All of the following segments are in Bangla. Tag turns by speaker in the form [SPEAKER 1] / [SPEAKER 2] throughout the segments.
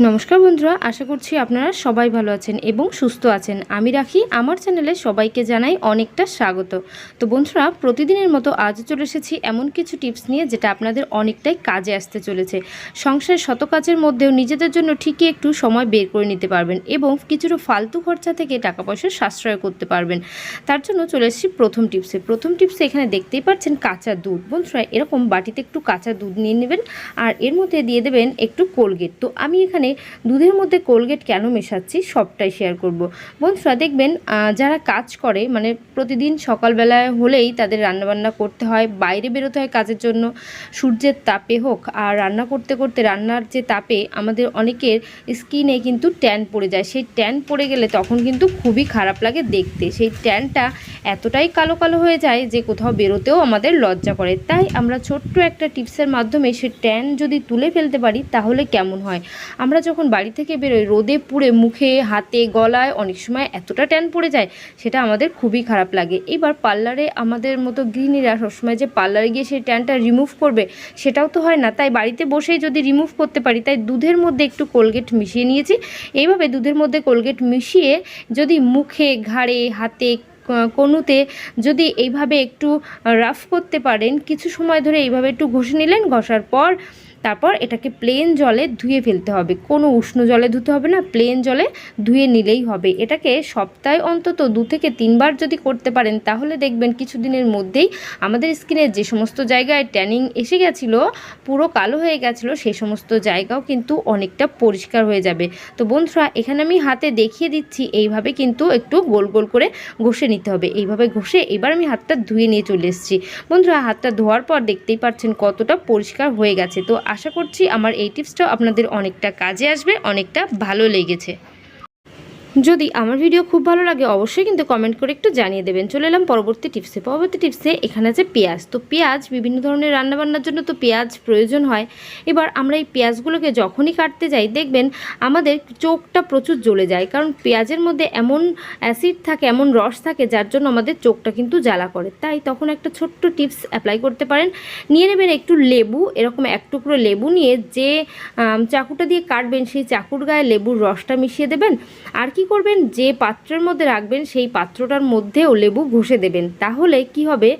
[SPEAKER 1] নমস্কার বন্ধুরা, আশা করছি আপনারা সবাই ভালো আছেন এবং সুস্থ আছেন। আমি রাখি, আমার চ্যানেলে সবাইকে জানাই অনেকটা স্বাগত। তো বন্ধুরা, প্রতিদিনের মতো আজ চলে এসেছি এমন কিছু টিপস নিয়ে যেটা আপনাদের অনেকটাই কাজে আসতে চলেছে। সংসারের শত কাজের মধ্যেও নিজেদের জন্য ঠিকই একটু সময় বের করে নিতে পারবেন এবং কিছুটা ফালতু খরচা থেকে টাকা পয়সা সাশ্রয় করতে পারবেন। তার জন্য চলে এসেছি প্রথম টিপসে। প্রথম টিপসে এখানে দেখতেই পাচ্ছেন কাঁচা দুধ। বন্ধুরা, এরকম বাটিতে একটু কাঁচা দুধ নিয়ে নেবেন আর এর মধ্যে দিয়ে দেবেন একটু কোলগেট। তো আমি এখানে দুধের মধ্যে কোলগেট কেন মেশাচ্ছি সবটাই শেয়ার করব। বন্ধুরা, দেখবেন যারা কাজ করে মানে প্রতিদিন সকালবেলায় হলেই তাদের রান্নাবান্না করতে হয়, বাইরে বেরোতে হয় কাজের জন্য, সূর্যের তাপে হোক, আর রান্না করতে করতে রান্নার যে তাপে আমাদের অনেকের স্কিনে কিন্তু ট্যান পড়ে যায়। সেই ট্যান পড়ে গেলে তখন কিন্তু খুবই খারাপ লাগে দেখতে। সেই ট্যানটা এতটাই কালো কালো হয়ে যায় যে কোথাও বেরোতেও আমাদের লজ্জা করে। তাই আমরা ছোট্ট একটা টিপসের মাধ্যমে সে ট্যান যদি তুলে ফেলতে পারি, তাহলে কেমন হয়? যখন বাড়ি থেকে বেরোই, রোদে পুড়ে মুখে, হাতে, গলায় অনেক সময় এতটা ট্যান পড়ে যায়, সেটা আমাদের খুবই খারাপ লাগে। এবার পার্লারে আমাদের মতো গৃহিণীরা সবসময় যে পার্লারে গিয়ে সেই ট্যানটা রিমুভ করবে, সেটাও তো হয় না। তাই বাড়িতে বসেই যদি রিমুভ করতে পারি, তাই দুধের মধ্যে একটু কোলগেট মিশিয়ে নিয়েছি। এইভাবে দুধের মধ্যে কোলগেট মিশিয়ে যদি মুখে, ঘাড়ে, হাতে কনুতে যদি এইভাবে একটু রাফ করতে পারেন, কিছু সময় ধরে এইভাবে একটু ঘষে নিলেন, ঘষার পর তারপর এটাকে প্লেন জলে ধুয়ে ফেলতে হবে। কোনো উষ্ণ জলে ধুতে হবে না প্লেন জলে ধুয়ে নিলেই হবে। এটাকে সপ্তাহে অন্তত দু থেকে তিনবার যদি করতে পারেন, তাহলে দেখবেন কিছুদিনের মধ্যেই আমাদের স্কিনের যে সমস্ত জায়গায় ট্যানিং এসে গেছিল, পুরো কালো হয়ে গেছিল সেই সমস্ত জায়গাও কিন্তু অনেকটা পরিষ্কার হয়ে যাবে। তো বন্ধুরা, এখানে আমি হাতে দেখিয়ে দিচ্ছি, এইভাবে কিন্তু একটু গোল গোল করে ঘষে নিতে হবে। এইভাবে ঘষে এবার আমি হাতটা ধুয়ে নিয়ে চলে এসেছি। বন্ধুরা, হাতটা ধোয়ার পর দেখতেই পাচ্ছেন কতটা পরিষ্কার হয়ে গেছে। তো আশা করছি আমার এই টিপসটাও আপনাদের অনেকটা কাজে আসবে অনেকটা ভালো লেগেছে। যদি আমার ভিডিও খুব ভালো লাগে, অবশ্যই কিন্তু কমেন্ট করে একটু জানিয়ে দেবেন। চলে এলাম পরবর্তী টিপসে পরবর্তী টিপসে এখানে আছে পেঁয়াজ। তো পেঁয়াজ, বিভিন্ন ধরনের রান্নাবান্নার জন্য তো পেঁয়াজ প্রয়োজন হয়। এবার আমরা এই পেঁয়াজগুলোকে যখনই কাটতে যাই, দেখবেন আমাদের চোখটা প্রচুর জ্বলে যায়। কারণ পেঁয়াজের মধ্যে এমন অ্যাসিড থাকে, এমন রস থাকে, যার জন্য আমাদের চোখটা কিন্তু জ্বালা করে। তাই তখন একটা ছোট্ট টিপস অ্যাপ্লাই করতে পারেন। নিয়ে নেবেন একটু লেবু, এরকম এক টুকরো লেবু নিয়ে যে চাকুটা দিয়ে কাটবেন, সেই চাকুর গায়ে লেবুর রসটা মিশিয়ে দেবেন। আর কি করবেন? যে পাত্রের মধ্যে রাখবেন, সেই পাত্রটার মধ্যেও লেবু ঘষে দেবেন। তাহলে কি হবে?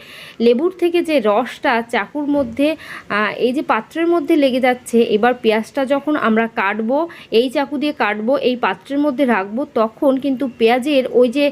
[SPEAKER 1] লেবুর থেকে যে রসটা চাকুর মধ্যে এই যে পাত্রের মধ্যে লেগে যাচ্ছে, এবার পেঁয়াজটা যখন আমরা কাটবো, এই চাকু দিয়ে কাটবো, এই পাত্রের মধ্যে রাখব, তখন কিন্তু পেঁয়াজের ওই যে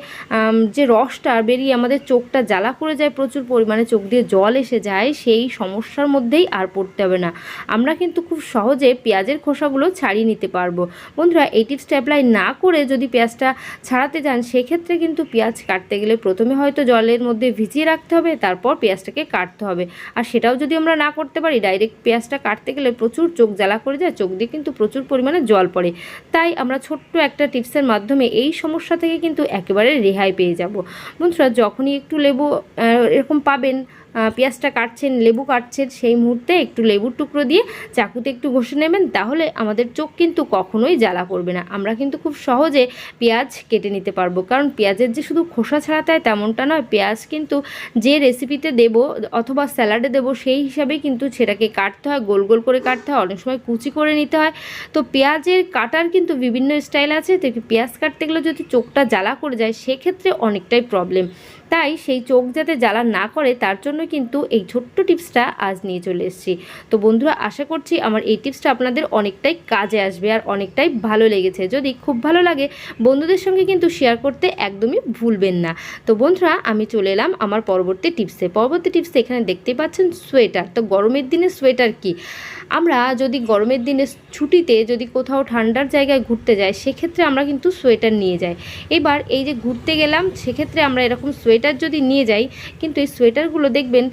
[SPEAKER 1] যে রসটা বেরিয়ে আমাদের চোখটা জ্বালা করে যায়, প্রচুর পরিমাণে চোখ দিয়ে জল এসে যায়, সেই সমস্যার মধ্যেই আর পড়তে হবে না। আমরা কিন্তু খুব সহজে পেঁয়াজের খোসাগুলো ছাড়িয়ে নিতে পারব। বন্ধুরা, এই টিপসটা অ্যাপ্লাই না করে যদি পেঁয়াজটা ছাড়াতে যান, সেক্ষেত্রে কিন্তু পেঁয়াজ কাটতে গেলে প্রথমে হয়তো জলের মধ্যে ভিজিয়ে রাখতে হবে, তারপর পেঁয়াজটাকে কাটতে হবে। আর সেটাও যদি আমরা না করতে পারি ডাইরেক্ট পেঁয়াজটা কাটতে গেলে প্রচুর চোখ জ্বালা করে যায়, চোখ দিয়ে কিন্তু প্রচুর পরিমাণে জল পড়ে। তাই আমরা ছোট্ট একটা টিপসের মাধ্যমে এই সমস্যা থেকে কিন্তু একেবারে রেহাই পেয়ে যাব। বন্ধুরা, যখনই একটু লেবু এরকম পাবেন পেঁয়াজটা কাটছেন, লেবু কাটছেন, সেই মুহূর্তে একটু লেবুর টুকরো দিয়ে চাকুতে একটু ঘষে নেবেন, তাহলে আমাদের চোখ কিন্তু কখনোই জ্বালা করবে না। আমরা কিন্তু খুব সহজে পেঁয়াজ কেটে নিতে পারব। কারণ পেঁয়াজের যে শুধু খোসা ছাড়াতে হয় তেমনটা নয়, পেঁয়াজ কিন্তু যে রেসিপিতে দেব অথবা স্যালাডে দেব, সেই হিসাবে কিন্তু সেটাকে কাটতে হয়, গোল গোল করে কাটতে হয়, অনেক সময় কুচি করে নিতে হয়। তো পেঁয়াজের কাটার কিন্তু বিভিন্ন স্টাইল আছে, তো পেঁয়াজ কাটতে গেলে যদি চোখটা জ্বালা করে যায়, সেক্ষেত্রে অনেকটাই প্রবলেম তাই সেই চোখ যাতে জ্বালা না করে, তার জন্য কিন্তু এই ছোট্ট টিপসটা আজ নিয়ে চলে এসেছি। তো বন্ধুরা, আশা করছি আমার এই টিপসটা আপনাদের অনেকটাই কাজে আসবে আর অনেকটাই ভালো লেগেছে। যদি খুব ভালো লাগে, বন্ধুদের সঙ্গে কিন্তু শেয়ার করতে একদমই ভুলবেন না। তো বন্ধুরা, আমি চলে এলাম আমার পরবর্তী টিপসে। পরবর্তী টিপসে এখানে দেখতে পাচ্ছেন সোয়েটার। তো গরমের দিনে সোয়েটার কি? আমরা যদি গরমের দিনে ছুটিতে যদি কোথাও ঠান্ডার জায়গায় ঘুরতে যাই, সেক্ষেত্রে আমরা কিন্তু সোয়েটার নিয়ে যাই। এবার এই যে ঘুরতে গেলাম, সেক্ষেত্রে আমরা এরকম সোয়েটার যদি নিয়ে যাই, কিন্তু এই সোয়েটারগুলো দেখবেন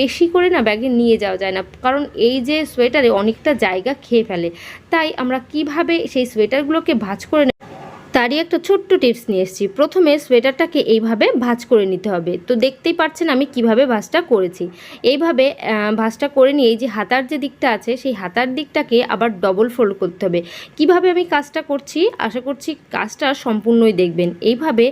[SPEAKER 1] বেশি করে না ব্যাগে নিয়ে যাওয়া যায় না। কারণ এই যে সোয়েটারে অনেকটা জায়গা খেয়ে ফেলে। তাই আমরা কীভাবে সেই সোয়েটারগুলোকে ভাজ করে তারই একটা ছোট্ট টিপস নিয়ে এসেছি। প্রথমে সোয়েটারটাকে এইভাবে ভাঁজ করে নিতে হবে। তো দেখতেই পাচ্ছেন আমি কীভাবে ভাঁজটা করেছি। এইভাবে ভাঁজটা করে নিয়ে এই যে হাতার যে দিকটা আছে, সেই হাতার দিকটাকে আবার ডবল ফোল্ড করতে হবে। কীভাবে আমি কাজটা করছি? আশা করছি কাজটা সম্পূর্ণই দেখবেন। এইভাবে,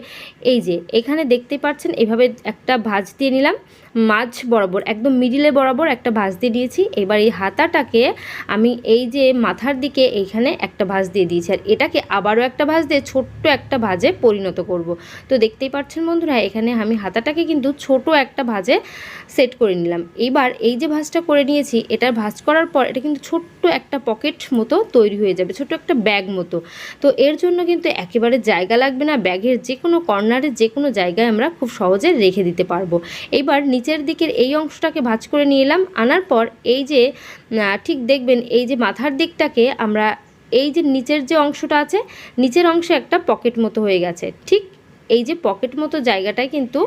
[SPEAKER 1] এই যে এখানে দেখতেই পাচ্ছেন, এইভাবে একটা ভাঁজ দিয়ে নিলাম। মাঝ বরাবর, একদম মিডিলে বরাবর একটা ভাঁজ দিয়ে দিয়েছি। এবার এই হাতাটাকে আমি এই যে মাথার দিকে এইখানে একটা ভাঁজ দিয়ে দিয়েছি। আর এটাকে আবারও একটা ভাঁজ দিয়ে ছোট্ট একটা ভাঁজে পরিণত করব। তো দেখতেই পাচ্ছেন বন্ধুরা, এখানে আমি হাতাটাকে কিন্তু ছোট একটা ভাঁজে সেট করে নিলাম। এবার এই যে ভাঁজটা করে নিয়েছি এটা ভাঁজ করার পর এটা কিন্তু ছোট্ট একটা পকেট মতো তৈরি হয়ে যাবে, ছোট্ট একটা ব্যাগ মতো। তো এর জন্য কিন্তু একেবারে জায়গা লাগবে না ব্যাগের যে কোনো কর্নারে যে কোনো জায়গায় আমরা খুব সহজে রেখে দিতে পারব। এবার নিচের দিকের এই অংশটাকে ভাঁজ করে নিয়ে এলাম। আনার পর এই যে ঠিক দেখবেন এই যে মাথার দিকটাকে আমরা, এই যে নিচের যে অংশটা আছে, নিচের অংশে একটা পকেট মতো হয়ে গেছে। ঠিক এই যে পকেট মতো জায়গাটায় কিন্তু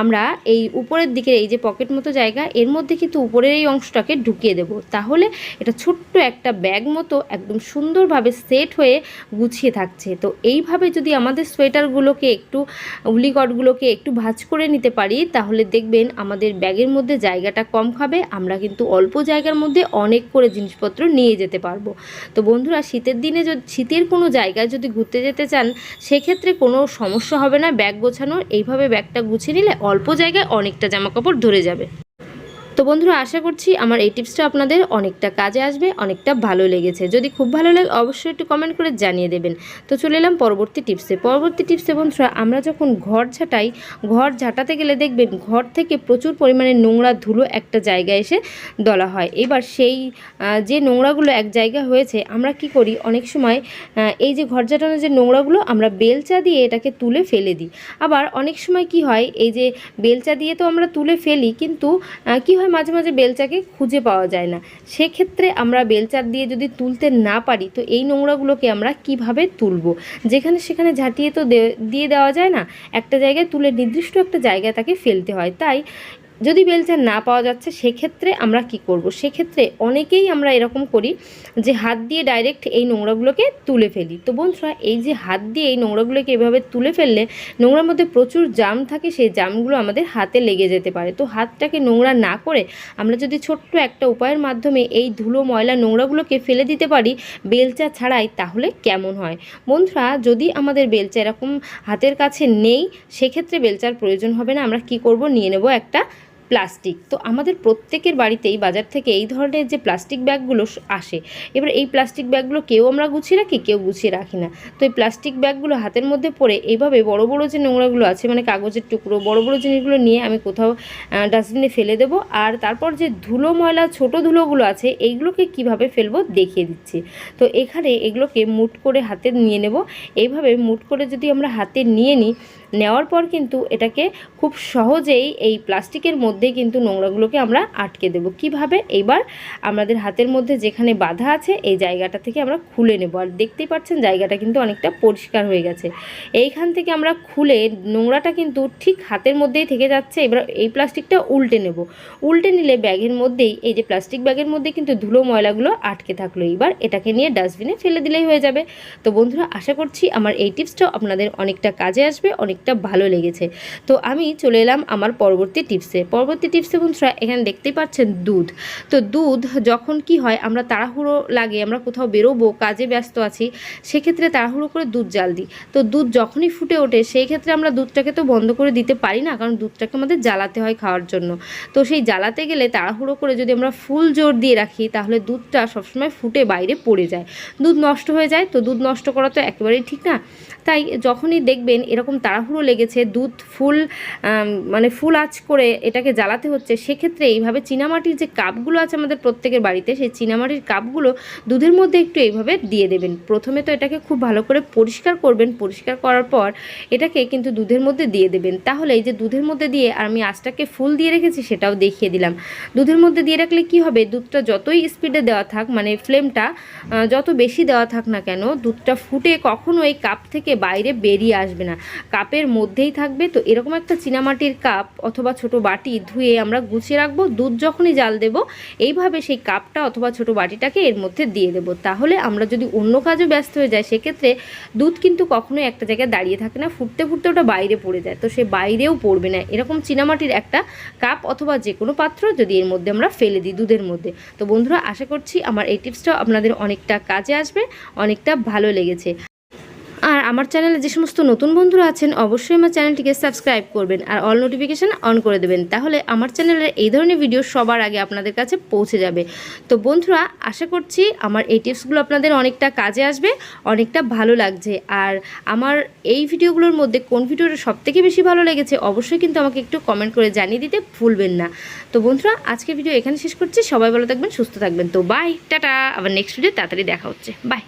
[SPEAKER 1] আমরা এই উপরের দিকে এই যে পকেট মতো জায়গা, এর মধ্যে কিন্তু উপরের এই অংশটাকে ঢুকিয়ে দেব। তাহলে এটা ছোট্ট একটা ব্যাগ মতো একদম সুন্দরভাবে সেট হয়ে গুছিয়ে থাকছে। তো এইভাবে যদি আমাদের সোয়েটারগুলোকে একটু উলিকটগুলোকে একটু ভাঁজ করে নিতে পারি, তাহলে দেখবেন আমাদের ব্যাগের মধ্যে জায়গাটা কম খাবে, আমরা কিন্তু অল্প জায়গার মধ্যে অনেক করে জিনিসপত্র নিয়ে যেতে পারব। তো বন্ধুরা, শীতের দিনে যদি, শীতের কোনো জায়গায় যদি ঘুরতে যেতে চান, সেক্ষেত্রে কোনো সমস্যা হবে না। ব্যাগ গোছানোর এইভাবে ব্যাগটা গুছিয়ে নিলে অল্প জায়গায় অনেকটা জামা কাপড় ধরে যাবে। তো বন্ধুরা, আশা করছি আমার এই টিপসটা আপনাদের অনেকটা কাজে আসবে, অনেকটা ভালো লেগেছে। যদি খুব ভালো লাগে, অবশ্যই একটু কমেন্ট করে জানিয়ে দেবেন। তো চলে এলাম পরবর্তী টিপসে। পরবর্তী টিপসে বন্ধুরা, আমরা যখন ঘর ঝাঁটাই, ঘর ঝাঁটাতে গেলে দেখবেন ঘর থেকে প্রচুর পরিমাণে নোংরা ধুলো একটা জায়গায় এসে দলা হয়। এবার সেই যে নোংরাগুলো এক জায়গায় হয়েছে, আমরা কি করি? অনেক সময় এই যে ঘর ঝাঁটানোর যে নোংরাগুলো, আমরা বেলচা দিয়ে এটাকে তুলে ফেলে দিই। আবার অনেক সময় কি হয়, এই যে বেলচা দিয়ে তো আমরা তুলে ফেলি, কিন্তু কি হয় মাঝে মাঝে বেলচাকে খুঁজে পাওয়া যায় না। সেক্ষেত্রে আমরা বেলচার দিয়ে যদি তুলতে না পারি, তো এই নোংরাগুলোকে আমরা কীভাবে তুলবো? যেখানে সেখানে ঝাঁটিয়ে তো দিয়ে দেওয়া যায় না, একটা জায়গায় তুলে নির্দিষ্ট একটা জায়গায় তাকে ফেলতে হয়। তাই যদি বেলচা না পাওয়া যাচ্ছে, সেক্ষেত্রে আমরা কি করব? সেক্ষেত্রে অনেকেই আমরা এরকম করি যে হাত দিয়ে ডাইরেক্ট এই নোংরাগুলোকে তুলে ফেলি। তো বন্ধুরা, এই যে হাত দিয়ে এই নোংরাগুলোকে এভাবে তুলে ফেললে নোংরার মধ্যে প্রচুর জাম থাকে, সেই জামগুলো আমাদের হাতে লেগে যেতে পারে। তো হাতটাকে নোংরা না করে আমরা যদি ছোট্ট একটা উপায়ের মাধ্যমে এই ধুলো, ময়লা, নোংরাগুলোকে ফেলে দিতে পারি বেলচা ছাড়াই, তাহলে কেমন হয়? বন্ধুরা, যদি আমাদের বেলচা এরকম হাতের কাছে নেই, সেক্ষেত্রে বেলচার প্রয়োজন হবে না। আমরা কি করব? নিয়ে নেব একটা প্লাস্টিক। তো আমাদের প্রত্যেকের বাড়িতেই বাজার থেকে এই ধরনের যে প্লাস্টিক ব্যাগগুলো আসে, এবার এই প্লাস্টিক ব্যাগগুলো কেউ আমরা গুছিয়ে রাখি, কেউ গুছিয়ে রাখি না। তো এই প্লাস্টিক ব্যাগগুলো হাতের মধ্যে পড়ে এইভাবে বড় বড় যে নোংরাগুলো আছে মানে কাগজের টুকরো, বড় বড় জিনিসগুলো নিয়ে আমি কোথাও ডাস্টবিনে ফেলে দেবো। আর তারপর যে ধুলো ময়লা, ছোট ধুলোগুলো আছে, এইগুলোকে কীভাবে ফেলব দেখিয়ে দিচ্ছি। তো এখানে এগুলোকে মুট করে হাতে নিয়ে নেব। এইভাবে মুট করে যদি আমরা হাতে নিয়ে নিই নেওয়ার পর কিন্তু এটাকে খুব সহজেই এই প্লাস্টিকের মধ্যেই কিন্তু নোংরাগুলোকে আমরা আটকে দেব। কীভাবে? এইবার আমাদের হাতের মধ্যে যেখানে বাধা আছে, এই জায়গাটা থেকে আমরা খুলে নেব। আর দেখতেই পাচ্ছেন জায়গাটা কিন্তু অনেকটা পরিষ্কার হয়ে গেছে। এইখান থেকে আমরা খুলে নোংরাটা কিন্তু ঠিক হাতের মধ্যেই থেকে যাচ্ছে। এবার এই প্লাস্টিকটা উল্টে নেব। উল্টে নিলে ব্যাগের মধ্যেই, এই যে প্লাস্টিক ব্যাগের মধ্যে কিন্তু ধুলো ময়লাগুলো আটকে থাকল। এবার এটাকে নিয়ে ডাস্টবিনে ফেলে দিলেই হয়ে যাবে। তো বন্ধুরা, আশা করছি আমার এই টিপসটাও আপনাদের অনেকটা কাজে আসবে অনেকটা ভালো লেগেছে। তো আমি চলে এলাম আমার পরবর্তী টিপসে পরবর্তী টিপসে বন্ধুরা, এখানে দেখতেই পাচ্ছেন দুধ। তো দুধ যখন কি হয়, আমরা তাড়াহুড়ো লাগে, আমরা কোথাও বেরোবো, কাজে ব্যস্ত আছি, সেক্ষেত্রে তাড়াহুড়ো করে দুধ জাল দিই। তো দুধ যখনই ফুটে ওঠে, সেই ক্ষেত্রে আমরা দুধটাকে তো বন্ধ করে দিতে পারি না, কারণ দুধটাকে আমাদের জ্বালাতে হয় খাওয়ার জন্য। তো সেই জ্বালাতে গেলে তাড়াহুড়ো করে যদি আমরা ফুল জোর দিয়ে রাখি, তাহলে দুধটা সবসময় ফুটে বাইরে পড়ে যায়। দুধ নষ্ট হয়ে যায়, তো দুধ নষ্ট করা তো একেবারেই ঠিক না। তাই যখনই দেখবেন এরকম তাড়াহুড়ো লেগেছে, দুধ, ফুল মানে ফুল আঁচ করে এটাকে জ্বালাতে হচ্ছে। সেক্ষেত্রে এইভাবে চীনামাটির যে কাপগুলো আছে আমাদের প্রত্যেকের বাড়িতে, সেই চীনামাটির কাপগুলো দুধের মধ্যে একটু এইভাবে দিয়ে দেবেন। প্রথমে তো এটাকে খুব ভালো করে পরিষ্কার করবেন। পরিষ্কার করার পর এটাকে কিন্তু দুধের মধ্যে দিয়ে দেবেন। তাহলে এই যে দুধের মধ্যে দিয়ে আর আমি আঁচটাকে ফুল দিয়ে রেখেছি, সেটাও দেখিয়ে দিলাম। দুধের মধ্যে দিয়ে রাখলে কি হবে? দুধটা যতই স্পিডে দেওয়া থাক মানে ফ্লেমটা যত বেশি দেওয়া থাক না কেন, দুধটা ফুটে কখনো এই কাপ থেকে বাইরে বেরিয়ে আসবে না। কাপে কাপের মধ্যেই থাকবে। তো এরকম একটা চীনামাটির কাপ অথবা ছোট বাটি ধুয়ে আমরা গুছিয়ে রাখব, দুধ যখনই জাল দেব, এইভাবে সেই কাপটা অথবা ছোট বাটিটাকে এর মধ্যে দিয়ে দেবো। তাহলে আমরা যদি অন্য কাজে ব্যস্ত হয়ে যাই, সেক্ষেত্রে দুধ কিন্তু কখনোই একটা জায়গায় দাঁড়িয়ে থাকে না, ফুটতে ফুটতে ওটা বাইরে পড়ে যায়। তো সে বাইরেও পড়বে না। এরকম চীনামাটির একটা কাপ অথবা যে কোনো পাত্র যদি এর মধ্যে আমরা ফেলে দিই দুধের মধ্যে। তো বন্ধুরা, আশা করছি আমার এই টিপসটাও আপনাদের অনেকটা কাজে আসবে, অনেকটা ভালো লেগেছে। আমার চ্যানেলে যে সমস্ত নতুন বন্ধুরা আছেন, অবশ্যই আমার চ্যানেলটিকে সাবস্ক্রাইব করবেন আর অল নোটিফিকেশান অন করে দেবেন। তাহলে আমার চ্যানেলের এই ধরনের ভিডিও সবার আগে আপনাদের কাছে পৌঁছে যাবে। তো বন্ধুরা, আশা করছি আমার এই টিপসগুলো আপনাদের অনেকটা কাজে আসবে, অনেকটা ভালো লাগছে। আর আমার এই ভিডিওগুলোর মধ্যে কোন ভিডিওটা সবথেকে বেশি ভালো লেগেছে, অবশ্যই কিন্তু আমাকে একটু কমেন্ট করে জানিয়ে দিতে ভুলবেন না। তো বন্ধুরা আজকে ভিডিও এখানে শেষ করছি। সবাই ভালো থাকবেন, সুস্থ থাকবেন। তো বাই টাটা। আবার নেক্সট ভিডিও তাড়াতাড়ি দেখা হচ্ছে। বাই